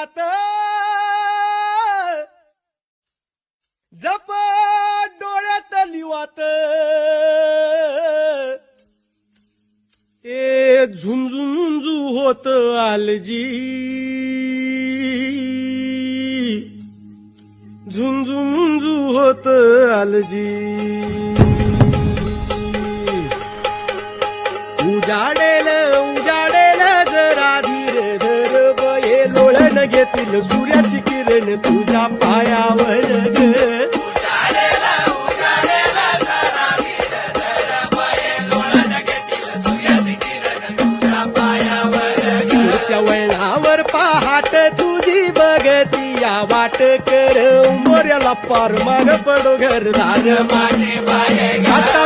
लिवात जप डोळ्यात लिवात. ए झुंझुंझू होत आलजी. झुंझुंझू होत आलजी. उजाडेल उजाडेल घेतील सूर्याची किरण तुझ्या पायावर ग. वळणावर पहाट तुझी बघती या वाट कर मोर्याला पार माग पडो घरदार. माझे आता